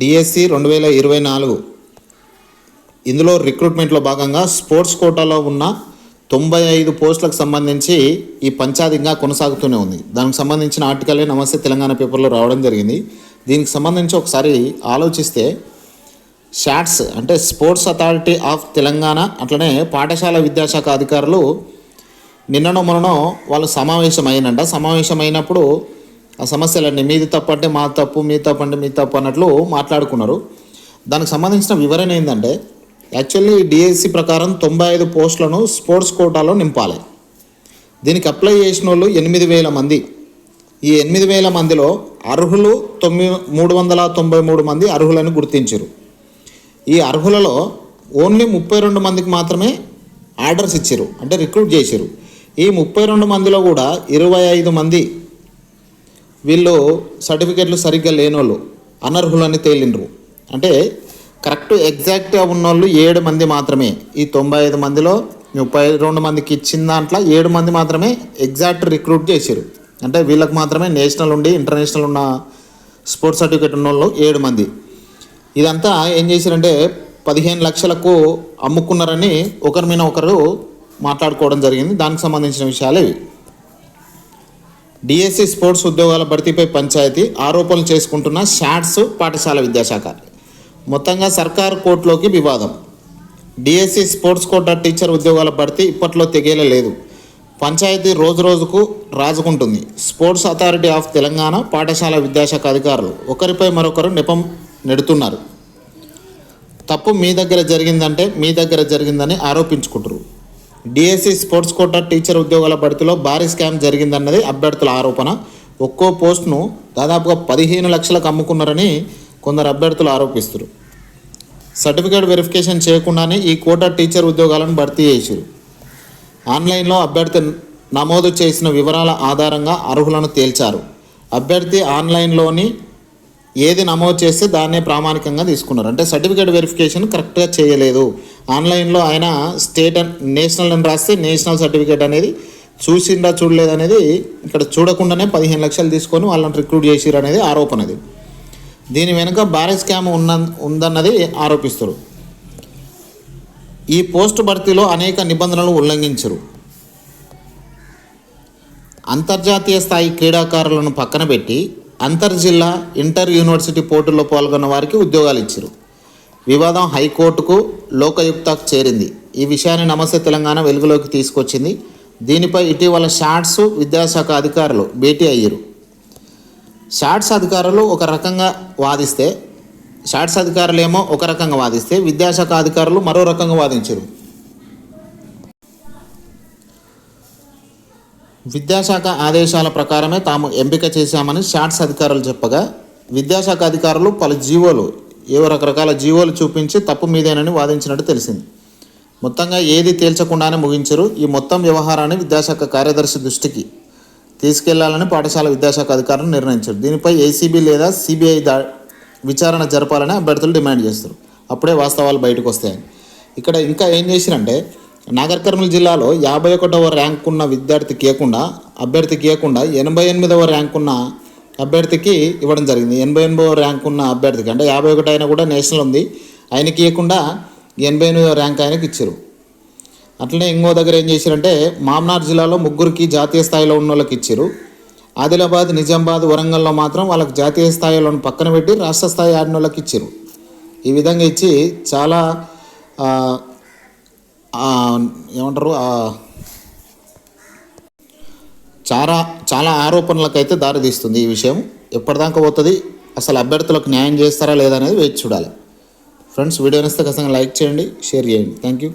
DSC రెండు వేల ఇరవై నాలుగు. ఇందులో రిక్రూట్మెంట్లో భాగంగా స్పోర్ట్స్ కోటాలో ఉన్న తొంభై ఐదు పోస్టులకు సంబంధించి ఈ పంచాయతీ ఇంకా కొనసాగుతూనే ఉంది. దానికి సంబంధించిన ఆర్టికలే నమస్తే తెలంగాణ పేపర్లో రావడం జరిగింది. దీనికి సంబంధించి ఒకసారి ఆలోచిస్తే షాట్స్ అంటే స్పోర్ట్స్ అథారిటీ ఆఫ్ తెలంగాణ అట్లనే పాఠశాల విద్యాశాఖ అధికారులు నిన్ననో మొన్ననో వాళ్ళు సమావేశం అయినంట సమావేశం అయినప్పుడు ఆ సమస్యలన్నీ మీది తప్పు అంటే మా తప్పు మీ తప్పు అంటే మీ తప్పు అన్నట్లు మాట్లాడుకున్నారు. దానికి సంబంధించిన వివరణ ఏంటంటే యాక్చువల్లీ డిఎస్సి ప్రకారం తొంభై ఐదు పోస్టులను స్పోర్ట్స్ కోటాలో నింపాలి. దీనికి అప్లై చేసిన వాళ్ళు ఎనిమిది వేల మంది. ఈ ఎనిమిది వేల మందిలో అర్హులు తొమ్మిది మూడు వందల తొంభై మూడు మంది అర్హులని గుర్తించారు. ఈ అర్హులలో ఓన్లీ ముప్పై రెండు మందికి మాత్రమే ఆర్డర్స్ ఇచ్చారు అంటే రిక్రూట్ చేశారు. ఈ ముప్పై రెండు మందిలో కూడా ఇరవై ఐదు మంది వీళ్ళు సర్టిఫికెట్లు సరిగ్గా లేనోళ్ళు అనర్హులని తేలిండ్రు. అంటే కరెక్ట్ ఎగ్జాక్ట్గా ఉన్నోళ్ళు ఏడు మంది మాత్రమే. ఈ తొంభై ఐదు మందిలో ముప్పై రెండు మందికి ఇచ్చిన దాంట్లో ఏడు మంది మాత్రమే ఎగ్జాక్ట్ రిక్రూట్ చేశారు అంటే వీళ్ళకి మాత్రమే నేషనల్ ఉండి ఇంటర్నేషనల్ ఉన్న స్పోర్ట్స్ సర్టిఫికేట్ ఉన్న వాళ్ళు ఏడు మంది. ఇదంతా ఏం చేశారంటే పదిహేను లక్షలకు అమ్ముకున్నారని ఒకరి మీద ఒకరు మాట్లాడుకోవడం జరిగింది. దానికి సంబంధించిన విషయాలు ఇవి. డిఎస్సి స్పోర్ట్స్ ఉద్యోగాల భర్తీపై పంచాయతీ ఆరోపణలు చేసుకుంటున్న షాట్స్ పాఠశాల విద్యాశాఖ. మొత్తంగా సర్కార్ కోర్టులోకి వివాదం. డిఎస్సి స్పోర్ట్స్ కోటా టీచర్ ఉద్యోగాల భర్తీ ఇప్పట్లో తెగేలా లేదు. పంచాయతీ రోజు రోజుకు రాజుకుంటుంది. స్పోర్ట్స్ అథారిటీ ఆఫ్ తెలంగాణ పాఠశాల విద్యాశాఖ అధికారులు ఒకరిపై మరొకరు నెపం నెడుతున్నారు. తప్పు మీ దగ్గర జరిగిందంటే మీ దగ్గర జరిగిందని ఆరోపించుకుంటారు డిఎస్సి స్పోర్ట్స్ కోటా టీచర్ ఉద్యోగాల భర్తీలో భారీ స్కామ్ జరిగిందన్నది అభ్యర్థుల ఆరోపణ. ఒక్కో పోస్ట్ను దాదాపుగా పదిహేను లక్షలకు అమ్ముకున్నారని కొందరు అభ్యర్థులు ఆరోపిస్తారు. సర్టిఫికేట్ వెరిఫికేషన్ చేయకుండానే ఈ కోటా టీచర్ ఉద్యోగాలను భర్తీ చేశారు ఆన్లైన్లో అభ్యర్థి నమోదు చేసిన వివరాల ఆధారంగా అర్హులను తేల్చారు. అభ్యర్థి ఆన్లైన్లోని ఏది నమోదు చేస్తే దాన్నే ప్రామాణికంగా తీసుకున్నారు. అంటే సర్టిఫికేట్ వెరిఫికేషన్ కరెక్ట్గా చేయలేదు. ఆన్లైన్లో ఆయన స్టేట్ అండ్ నేషనల్ అని రాస్తే నేషనల్ సర్టిఫికేట్ అనేది చూసిందా చూడలేదు అనేది ఇక్కడ చూడకుండానే పదిహేను లక్షలు తీసుకొని వాళ్ళని రిక్రూట్ చేసిరు అనేది ఆరోపణ అది. దీని వెనుక భారీ స్కామ్ ఉన్న ఉందన్నది ఆరోపిస్తారు. ఈ పోస్టు భర్తీలో అనేక నిబంధనలు ఉల్లంఘించరు. అంతర్జాతీయ స్థాయి క్రీడాకారులను పక్కన పెట్టి అంతర్జిల్లా ఇంటర్ యూనివర్సిటీ పోటీల్లో పాల్గొన్న వారికి ఉద్యోగాలు ఇచ్చారు. వివాదం హైకోర్టుకు లోకయుక్తకు చేరింది. ఈ విషయాన్ని నమస్తే తెలంగాణ వెలుగులోకి తీసుకొచ్చింది. దీనిపై ఇటీవల షాట్స్ విద్యాశాఖ అధికారులు భేటీ అయ్యారు. షాట్స్ అధికారులు ఒక రకంగా వాదిస్తే షాట్స్ అధికారులు ఏమో ఒక రకంగా వాదిస్తే విద్యాశాఖ అధికారులు మరో రకంగా వాదించారు. విద్యాశాఖ ఆదేశాల ప్రకారమే తాము ఎంపిక చేశామని షాట్స్ అధికారులు చెప్పగా విద్యాశాఖ అధికారులు పలు జీవోలు ఏవో రకరకాల జీవోలు చూపించి తప్పు మీదేనని వాదించినట్టు తెలిసింది. మొత్తంగా ఏది తేల్చకుండానే ముగించరు. ఈ మొత్తం వ్యవహారాన్ని విద్యాశాఖ కార్యదర్శి దృష్టికి తీసుకెళ్ళాలని పాఠశాల విద్యాశాఖ అధికారులు నిర్ణయించారు. దీనిపై ఏసీబీ లేదా సిబిఐ దా విచారణ జరపాలని అభ్యర్థులు డిమాండ్ చేస్తారు. అప్పుడే వాస్తవాలు బయటకు వస్తాయని ఇక్కడ ఇంకా ఏం చేసిరంటే నాగర్ కర్నూలు జిల్లాలో యాభై ఒకటవ ర్యాంక్ ఉన్న విద్యార్థికి ఇవ్వకుండా అభ్యర్థికి ఇవ్వకుండా ఎనభై ఎనిమిదవ ర్యాంక్ ఉన్న అభ్యర్థికి ఇవ్వడం జరిగింది. ఎనభై ఎనిమిదవ ర్యాంక్ ఉన్న అభ్యర్థికి అంటే యాభై ఒకటి అయినా కూడా నేషనల్ ఉంది. ఆయనకి ఇవ్వకుండా ఎనభై ఎనిమిదవ ర్యాంక్ ఆయనకి ఇచ్చారు. అట్లనే ఇంకో దగ్గర ఏం చేశారంటే మామ్నార్ జిల్లాలో ముగ్గురికి జాతీయ స్థాయిలో ఉన్న వాళ్ళకి ఇచ్చారు. ఆదిలాబాద్ నిజామాబాద్ వరంగల్లో మాత్రం వాళ్ళకి జాతీయ స్థాయిలో పక్కన పెట్టి రాష్ట్ర స్థాయి ఆడిన వాళ్ళకి ఇచ్చారు. ఈ విధంగా ఇచ్చి చాలా ఏమంటారు చాలా చాలా ఆరోపణలకైతే దారితీస్తుంది ఈ విషయం. ఎప్పటిదాకా పోతుంది అసలు అభ్యర్థులకు న్యాయం చేస్తారా లేదా అనేది వేచి చూడాలి. ఫ్రెండ్స్ వీడియో నచ్చితే ఖచ్చితంగా లైక్ చేయండి షేర్ చేయండి. Thank you